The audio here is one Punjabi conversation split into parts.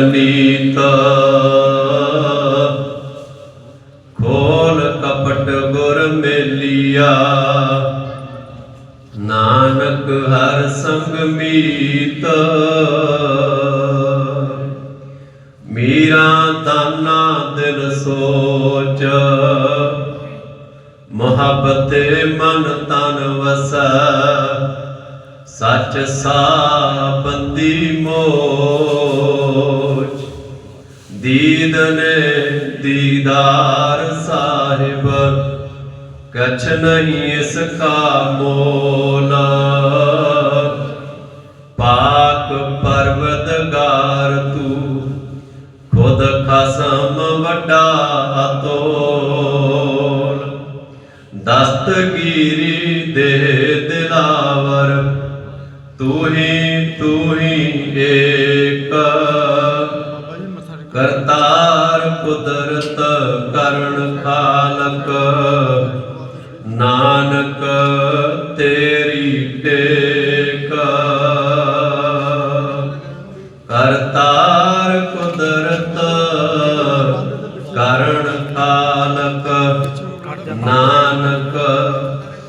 ਨੀਤ ਖੋਲ ਕਪਟ ਗੁਰ ਮੇਲਿਆ। ਨਾਨਕ ਹਰ ਸੰਗ ਮੀਤ। ਮੀਰਾ ਦਾਨਾ ਦਿਲ ਸੋਚ। ਮੁਹੱਬਤੇ ਮਨ ਤਨ ਵਸੈ। ਸੱਚ ਸਾਬੰਦੀ ਮੋਚ ਦੀਦਨੇ ਦੀਦਾਰ ਸਾਹਿਬ, ਕਛ ਨਹੀਂ ਇਸ ਕਾ ਮੋਲ। ਪਾਕ ਪਰਵਤਗਾਰ ਤੂੰ ਖੁਦ ਖਸਮ ਵੱਡਾ ਅਤੋਲ। ਦਸਤਗੀਰੀ ਦੇ ਦਿਲਾਵਰ, ਤੂੰ ਹੀ, ਤੂੰ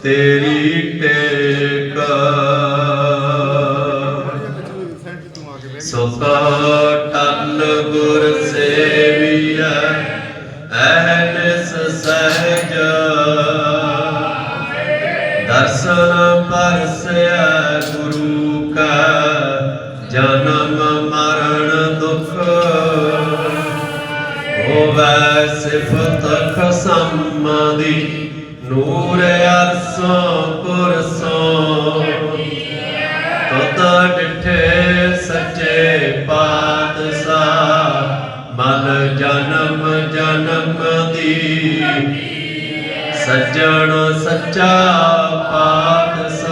ਤੇਰੀ ਟੇਕ। ਸੁਖ ਟਲ ਗੁਰ ਸੇਵੀਐ ਐਨਸ ਸਹਿਜ ਦਰਸ਼ਨ ਪਰਸੈ ਗੁਰੂ ਕਾ, ਜਨਮ ਮਰਨ ਦੁਖ। ਹੋਵੈ ਸਿਫਤ ਖਸਮਾਦੀ ਨੂਰ ਅਰਸੋਂ ਪੁਰਸੋਂ। ਤਤ ਡਿਠੇ ਸੱਚੇ ਪਾਤਸ਼ਾਹ। ਮਨ ਜਨਮ ਜਨਮ ਦੀ। ਸੱਜਣ ਸੱਚਾ ਪਾਤਸ਼ਾਹ।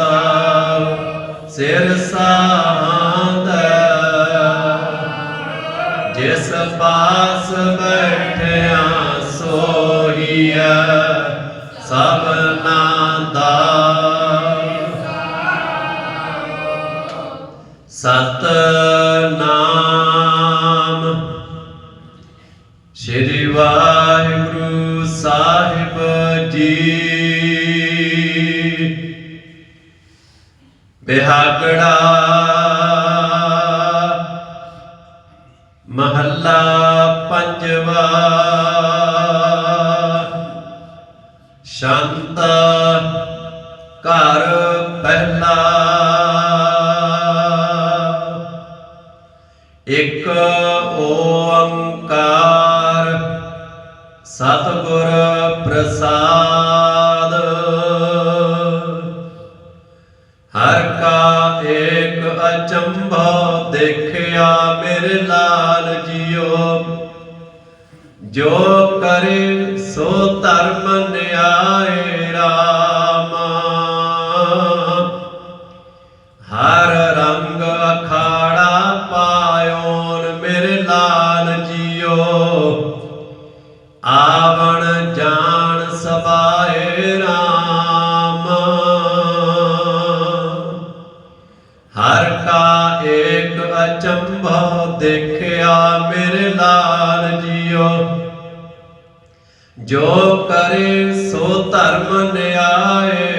ਸਿਰ ਸਾਹੰਦਾ ਜਿਸ ਪਾਸ ਬੈਠਿਆ ਸੋਹੀਆ ਸਭਨਾ ਦਾ ਸਤਨਾਮ। ਸ੍ਰੀ ਵਾਹਿਗੁਰੂ ਸਾਹਿਬ ਜੀ। ਬਿਹਾਗੜਾ ਮਹੱਲਾ ਪੰਜਵਾ। ਓੰਕਾਰ ਸਤਿਗੁਰ ਪ੍ਰਸਾਦ। ਹਰ ਕਾ ਏਕ ਅਚੰਭਾ ਦੇਖਿਆ ਮੇਰੇ ਲਾਲ ਜੀਓ ਜੋ ਕਰੇ ਸੋ ਧਰਮ ਨਿਆਏ ਜੋ ਕਰੇ ਸੋ ਧਰਮ ਨਿਆਏ।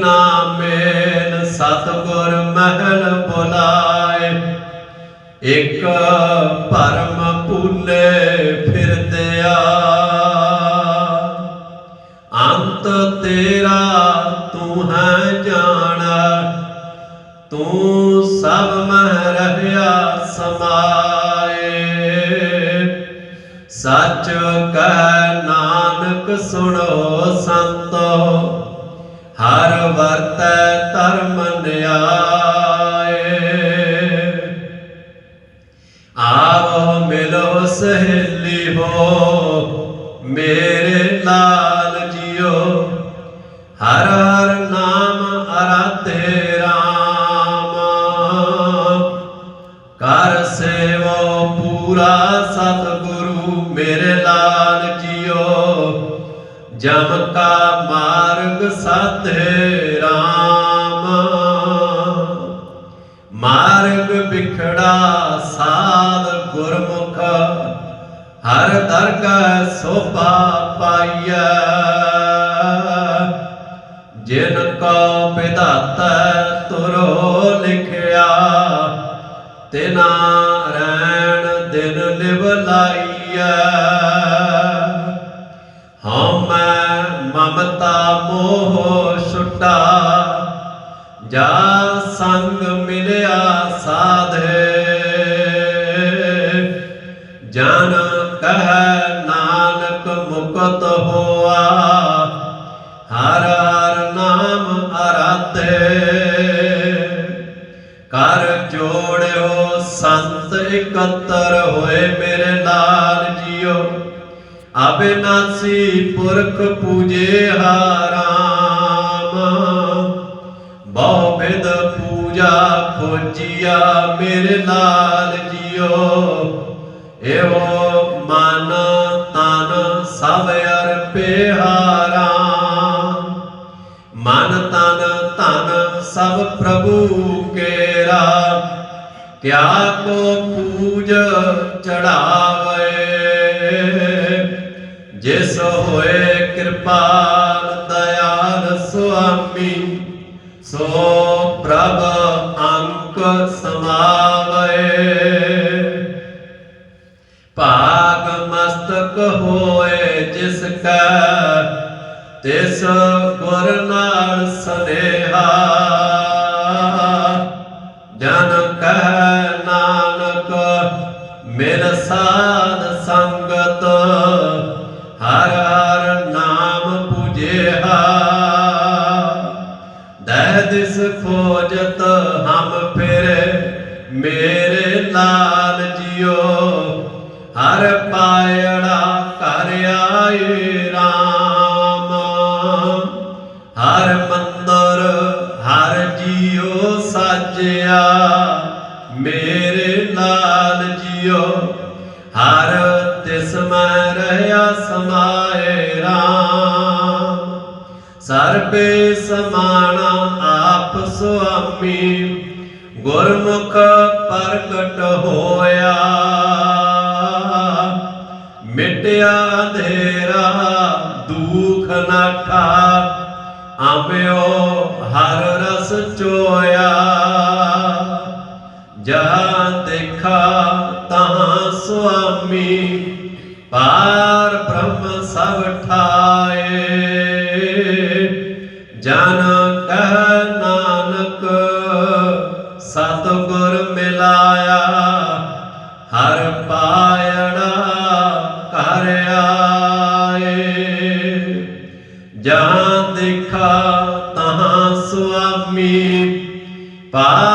ਨਾਮੇਨ ਸਤਗੁਰ ਮਹਿਲ ਬੁਲਾਏ। ਇਕ ਭਰਮ ਭੁੱਲੇ ਫਿਰਦਿਆ ਅੰਤ ਤੇਰਾ ਤੂੰ ਹੈ ਜਾਣਾ। ਤੂੰ ਸਭ ਮਹਿ ਰਹਿਆ ਸਮਾਏ। ਸੱਚ ਕਹਿ ਨਾਨਕ ਸੁਣੋ ਸੰਤੋ। ਹਰ ਵਰਤੈ ਧਰਮ ਨਿਆਏ। ਆਵੋ ਮਿਲੋ ਸਹੇਲੀ ਹੋ, ਮੇਰੇ ਲਾਲ ਜੀਓ। ਹਰ ਹਰ ਨਾਮ ਅਰਾਧੇ ਰਾਮ। ਕਰ ਸੇਵੋ ਪੂਰਾ ਸਤਿਗੁਰੂ ਮੇਰੇ ਲਾਲ ਜੀ। ਜਮ ਕਾ ਮਾਰਗ ਸਾਧੇ ਰਾਮ। ਮਾਰਗ ਵਿਖੜਾ ਸਾਧ ਗੁਰਮੁਖ, ਹਰ ਦਰਗਾਹ ਸੋਭਾ ਪਾਈਐ। ਜਿਨ ਕੋ ਵਿਧਾਤਾ ਤੁਰੋ ਲਿਖਿਆ, ਤਿਨਾ ਰਹਿਣ ਦਿਨ ਲਿਵ ਲਾਈਐ ਮੋਹ ਛੁਟਾ। ਜਾ ਸੰਗ ਮਿਲਿਆ ਸਾਧੇ। ਜਨ ਕਹਿ ਨਾਨਕ ਮੁਕਤ ਹੋਆ। ਹਰ ਹਰ ਨਾਮ ਅਰਾਧੇ। ਕਰ ਜੋੜਿਓ ਸੰਤ ਇਕੱਤਰ ਹੋਏ ਮੇਰੇ ਅਬਿਨਾਸੀ ਪੁਰਖ ਪੂਜੇ ਹਾਰਾਮ। ਬਹੁ ਬਿਦ ਪੂਜਾ ਖੋਜਿਆ ਮੇਰੇ ਲਾਲ ਜੀਓ। ਇਹੋ ਮਨ ਤਨ ਸਭ ਅਰਪੇ ਹਾਰਾਮ ਮਨ ਤਨ ਧਨ ਸਭ ਪ੍ਰਭੂ ਕੇਰਾ। ਕਿਆ ਕੋ ਪੂਜ ਚੜਾਵੇ ਜਿਸ ਹੋਏ ਕਿਰਪਾਲ ਦਇਆਲ ਸੁਆਮੀ, ਸੋ ਪ੍ਰਭ ਅੰਕ ਸਮਾਵੇ ਭਾਗ ਮਸਤਕ ਹੋਏ ਜਿਸ ਕਾ, ਤਿਸ ਗੁਰ ਨਾਲ ਮੇਰੇ ਲਾਲ ਜਿਓ, ਹਰ ਪਾਇੜਾ ਘਰ ਆਏ ਰਾਮ। ਹਰ ਮੰਦਰ, ਹਰ ਜੀਓ ਸਾਜਿਆ, ਮੇਰੇ ਲਾਲ ਜਿਓ, ਹਰ ਤਿਸ ਮੈਂ ਰਹਾ ਸਮਾਏ ਰਾਮ। ਸਰਬੇ ਸਮਾਣਾ ਆਪ ਸੁਆਮੀ, ਗੁਰਮੁਖ ਪ੍ਰਗਟ ਹੋਇਆ। ਮਿਟਿਆ ਅੰਧੇਰਾ, ਦੁਖ ਨਾਠਾ ਆਮਿਓ ਹਰ ਰਸ ਚੋਇਆ। ਜਹਾਂ ਦੇਖਾ ਤਹਾਂ ਸੁਆਮੀ, ਪਾਰ ਬ੍ਰਹਮ ਸਭ ਠਾ ਆਏ। ਜਹਾਂ ਦੇਖਾ ਤਹਾਂ ਸੁਆਮੀ। ਪਾਰ